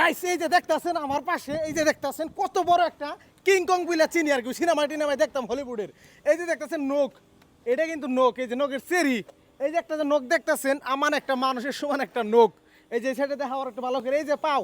Guys এই যে দেখতাছেন আমার পাশে, এই যে দেখতাছেন কত বড় একটা কিং কং বিলা চিনি আর কি সিনেমা টিনেমায় দেখতাম হলিউডের এই যে দেখতাছেন নোক এটা কিন্তু নোক এই যে নোকের চেরি এই যে একটা যে নোক দেখতাছেন আমার একটা মানুষের সমান একটা নোক এই যে সেটা দেখা আমার একটু ভালো করে, এই যে পাও,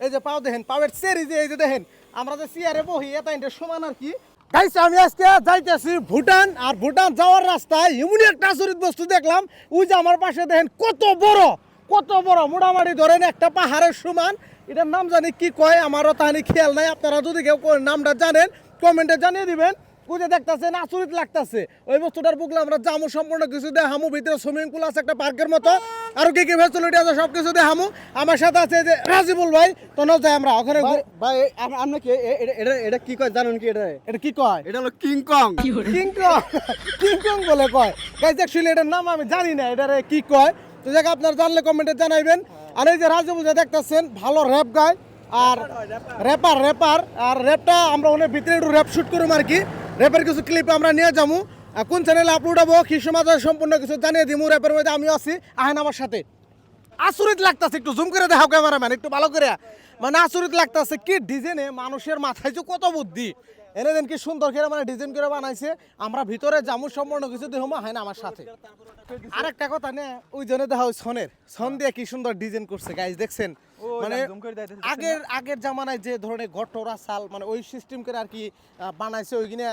এই যে পাও দেখেন, পাওয়ের চেরি যে, এই যে দেখেন, আমরা যে চেয়ারে বহি, এটা এটা সমান আর কি। গাইস আমি আজকে যাইতেছি ভুটান, আর ভুটান যাওয়ার রাস্তায় এমনই একটা আচরিত বস্তু দেখলাম, ওই যে আমার পাশে দেখেন কত বড় কত বড় মোটামুটি ধরেন একটা পাহাড়ের সমান এটার নাম জানি কি কয় আমারও তাহানি খেয়াল নাই। আপনারা যদি কেউ নামটা জানেন কমেন্টে জানিয়ে দিবেন। বুঝে দেখতেছেন আচরিত লাগতেছে। ওই বস্তুটার বুকলে আমরা জামু সম্পূর্ণ কিছু দেখামু ভিতরে সুইমিং পুল আছে একটা পার্কের মতো। আর কি কি ফ্যাসিলিটি আছে সব কিছু দেখামু। আমার সাথে আছে যে রাজিবুল ভাই তো না যাই আমরা ওখানে ভাই আপনি কি এটা এটা কি কয় জানেন কি এটা? এটা কি কয়? এটা হলো King Kong King Kong King Kong বলে কয়। গাইজ অ্যাকচুয়ালি এটার নাম আমি জানি না এটারে কি কয়? তো যাকে, আপনার জানলে কমেন্টে জানাইবেন। আর এই যে রাজবুল যে দেখতেছেন, ভালো র্যাপ গায়। আর র্যাপার র্যাপার আর র্যাপটা আমরা ওনের ভিতরে একটু র্যাপ শুট করুম আর কি। র্যাপের কিছু ক্লিপ আমরা নিয়ে যাব কোন চ্যানেলে আপলোড হব, কি সময় সম্পূর্ণ কিছু জানিয়ে দিমু। র্যাপের মধ্যে আমিও আছি, আহেন আমার সাথে। আচরিত লাগতাছে, একটু জুম করে দেখাও ক্যামেরাম্যান একটু ভালো করে। মানে আচরিত লাগতাছে, কি ডিজাইনে মানুষের মাথায় যে কত বুদ্ধি। এনে দেন কি সুন্দর করে মানে ডিজাইন করে বানাইছে। আমরা ভিতরে জামু সম্পূর্ণ কিছু দেহ হয় না আমার সাথে। আরেকটা কথা না, ওই জন্য দেখা সনের। সন দিয়ে কি সুন্দর ডিজাইন করছে গাইজ দেখছেন? মানে আগের আগের জামানায় যে ধরনের ঘটরা সাল মানে ওই সিস্টেম করে আর কি বানাইছে ওইখানে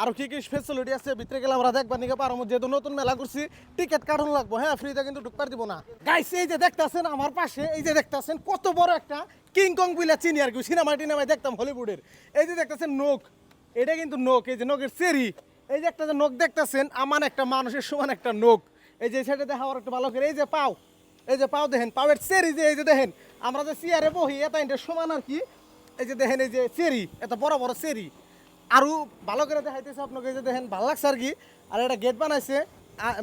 আরও কি কি ফেসিলিটি আছে ভিতরে গেলে আমরা দেখবার নিকে পারো যেহেতু নতুন মেলা করছি টিকিট কাটন লাগবো হ্যাঁ ফ্রিতে কিন্তু ঢুকবার দিব না। গাইস এই যে দেখতাছেন আমার পাশে এই যে দেখতাছেন কত বড় একটা কিং কং বিলা চিনি আর কি সিনেমা টিনেমায় দেখতাম হলিউডের এই যে দেখতাছেন নোক এটা কিন্তু নোক এই যে নোকের চেরি এই যে একটা যে নোক দেখতাছেন আমান একটা মানুষের সমান একটা নোক এই যে সেটা দেখা আমার একটু ভালো করে এই যে পাও এই যে পাও দেখেন পাওয়ের চেরি যে এই যে দেখেন আমরা যে চেয়ারে বহি এটা এটা সমান আর কি এই যে দেখেন এই যে চেরি এটা বড় বড় চেরি। আরও ভালো করে দেখাইতেছে আপনাকে এই যে দেখেন ভালো লাগছে আর কি। আর এটা গেট বানাইছে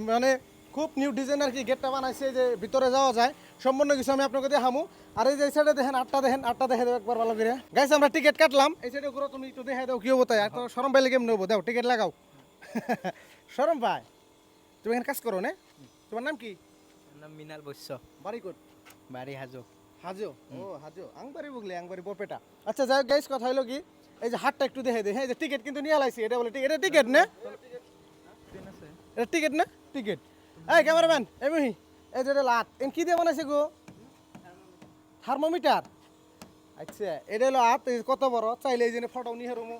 মানে খুব নিউ ডিজাইন আর কি গেটটা বানাইছে যে ভিতরে যাওয়া যায়। সম্পূর্ণ কিছু আমি আপনাকে দেখামু। আর এই যে এই সাইডে দেখেন আটটা দেখেন আটটা দেখে দেবো একবার ভালো করে। গাইছে আমরা টিকিট কাটলাম। এই সাইডে করে তুমি একটু দেখাই দাও কি হব তাই আর তো সরম পাইলে কেমন হব? দাও টিকিট লাগাও। সরম পাই তুমি এখানে কাজ করো না? তোমার নাম কি? নাম মিনাল বৈশ্য। বাড়ি কোট বাড়ি হাজো। হাজো ও হাজো আংবারি বুগলি আংবারি বরপেটা। আচ্ছা যাই গাইস কথা হলো কি? এই যে হাটটা একটু দেখে দে। হ্যাঁ এই যে টিকিট কিন্তু নিয়ে আলাইছি এটা বলে এটা টিকিট না? এটা টিকিট না? টিকিট এই ক্যামেরাম্যান এই মহি এই যে লাত এন কি দিয়ে বানাইছে গো? থার্মোমিটার আচ্ছা এটা হলো হাত কত বড়? চাইলে এই যে ফটো নিয়ে রুমু।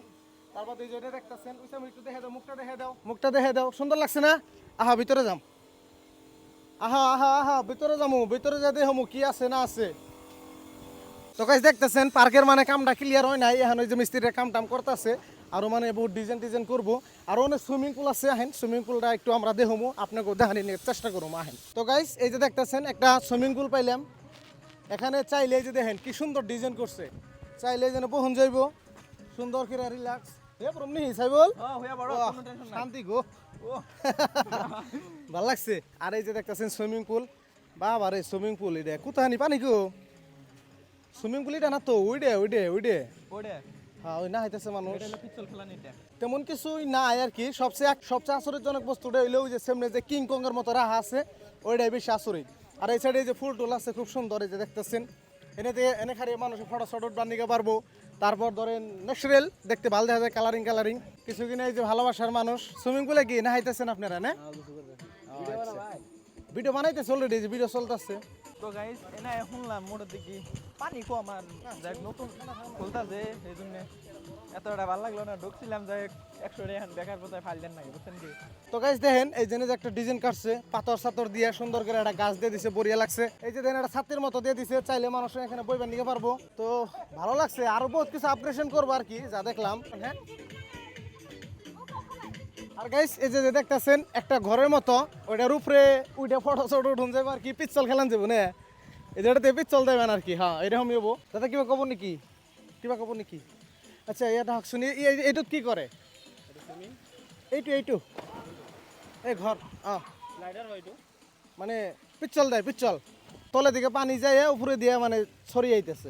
তারপর এই যে দেখতেছেন ওই সামনে একটু দেখে দাও মুখটা দেখে দাও। মুখটা দেখে দাও। সুন্দর লাগছে না? আহা ভিতরে যাম। আহা আহা আহা ভিতরে যামু ভিতরে যাতে হমু কি আছে না আছে। তো গাইস দেখতেছেন পার্কের মানে কামটা ক্লিয়ার হয় নাই। এখন ওই যে মিস্ত্রির কাম টাম করতেছে। আরও মানে বহুত ডিজাইন টিজাইন করব। আর অনেক সুইমিং পুল আছে আহেন। সুইমিং পুলটা একটু আমরা দেখব আপনাকে দেখানি নিয়ে চেষ্টা করব আহেন। তো গাইস এই যে দেখতেছেন একটা সুইমিং পুল পাইলাম। এখানে চাইলে যে দেখেন কি সুন্দর ডিজাইন করছে। চাইলে যেন বহন যাইব। সুন্দর করে রিল্যাক্স হে প্রম নি সাইবল? শান্তি গো। ভালো লাগছে। আর এই যে দেখতেছেন সুইমিং পুল বাবা রে সুইমিং পুল এটা কোথায় নি পানি গো? সুইমিং পুল এটা না তো ওইডে ওইডে ওইডে হ্যাঁ ওই না হইতেছে মানুষ। তেমন কিছুই নাই আর কি। সবচেয়ে সবচেয়ে আশ্চর্যজনক বস্তুটা হইল ওই যে সামনে যে কিং কং এর মতো রাহা আছে ওইটাই বেশি আশ্চর্য আর এই সাইডে যে ফুল টুল আছে খুব সুন্দর এই যে দেখতেছেন। এনে দিয়ে এনে খালি মানুষ ফটো শটো বানিয়ে পারব। তারপর ধরেন ন্যাচারাল দেখতে ভালো দেখা যায় কালারিং কালারিং কিছু কিনা এই যে ভালোবাসার মানুষ। সুইমিং পুলে কি না হাইতেছেন আপনারা না? ভিডিও বানাইতেছে অলরেডি যে ভিডিও চলতেছে। তো গাইস এনা শুনলাম মোটর দিকে। পানি কম আর যাই নতুন খুলতাছে সেই জন্য এতটা ভালো লাগল না। ঢুকছিলাম যাই একশো এখন বেকার কোথায় ফাইল দেন নাকি বুঝছেন কি? তো গাইজ দেখেন এই জেনে যে একটা ডিজাইন কাটছে পাথর সাথর দিয়ে সুন্দর করে একটা গাছ দিয়ে দিছে বড়িয়া লাগছে। এই যে দেখেন একটা ছাতির মতো দিয়ে দিছে চাইলে মানুষ এখানে বইবার নিতে পারব। তো ভালো লাগছে আরও বহুত কিছু আপগ্রেশন করব আর কি যা দেখলাম। হ্যাঁ? আর গাইস এই যে দেখতেছেন একটা ঘরের মতো ওইটার উপরে ওইটা ফটো ফটো উঠুন যাব আর কি পিস্তল খেলান যাব না? এই যেটাতে পিস্তল দেবেন আর কি হ্যাঁ এরকম হব দাদা কিবা কব নাকি? কিবা কব নাকি? আচ্ছা এটা হাক শুনি এই- এইটোত কি করে? এইটো এইটো এই ঘর আহ। মানে পিচ্ছল দেয় পিচ্ছল। তলে দিকে পানি যায় উপরে দিয়ে মানে ছড়িয়ে আইতেছে।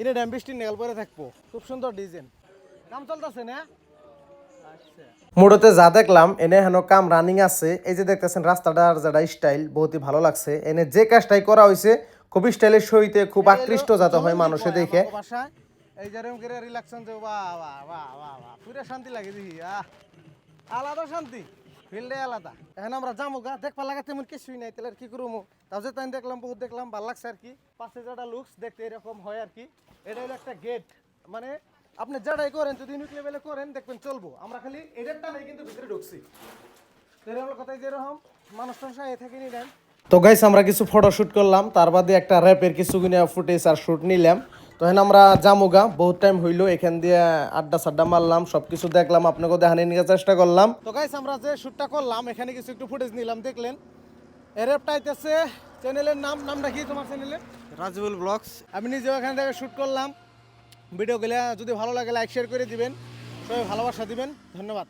এনে ড্যাম বৃষ্টি নেগাল পরে থাকব। খুব সুন্দর ডিজাইন কাম চলতেছে না? মোড়তে যা দেখলাম এনে হেন কাম রানিং আছে। এই যে দেখতেছেন রাস্তাটার যেটা স্টাইল বহুতই ভালো লাগছে। এনে যে কাজটাই করা হয়েছে খুব স্টাইলিশ হইতে খুব আকৃষ্ট যাতে হয় মানুষে দেখে। এই যে করে রিল্যাক্সন যে বাহ বাহ বাহ বাহ বাহ পুরো শান্তি লাগে দেখি আহ আলাদা শান্তি ফিল্ডে আলাদা। এখন আমরা যাব গা দেখবা লাগা তেমন কিছুই নাই তাহলে আর কি করব তাও যে তাই দেখলাম বহুত দেখলাম ভালো লাগছে আর কি। পাশে যেটা লুকস দেখতে এরকম হয় আর কি। এটা হলো একটা গেট মানে আপনি যেটাই করেন যদি ইউনিট লেভেলে করেন দেখবেন চলবো। আমরা খালি এটার টানেই কিন্তু ভিতরে ঢুকছি। তো এরকম কথাই যেরকম মানুষ টানুষ এ থেকে নিলেন তো গাইস আমরা কিছু ফটো শুট করলাম তার বাদে একটা র্যাপের কিছু ফুটেজ আর শ্যুট নিলাম। তো এখন আমরা জামুগা বহুত টাইম হইল এখান দিয়ে আড্ডা সাড্ডা মারলাম সব কিছু দেখলাম আপনাকে দেখানি নিয়ে চেষ্টা করলাম। তো গাইস আমরা যে শ্যুটটা করলাম এখানে কিছু একটু ফুটেজ নিলাম দেখলেন। এর র্যাপটা আইতেছে চ্যানেলের নাম নামটা কি তোমার চ্যানেলের রাজবুল ব্লগস। আমি নিজেও এখান থেকে শ্যুট করলাম। ভিডিওগুলো যদি ভালো লাগে লাইক শেয়ার করে দিবেন। সবাই ভালোবাসা দিবেন। ধন্যবাদ।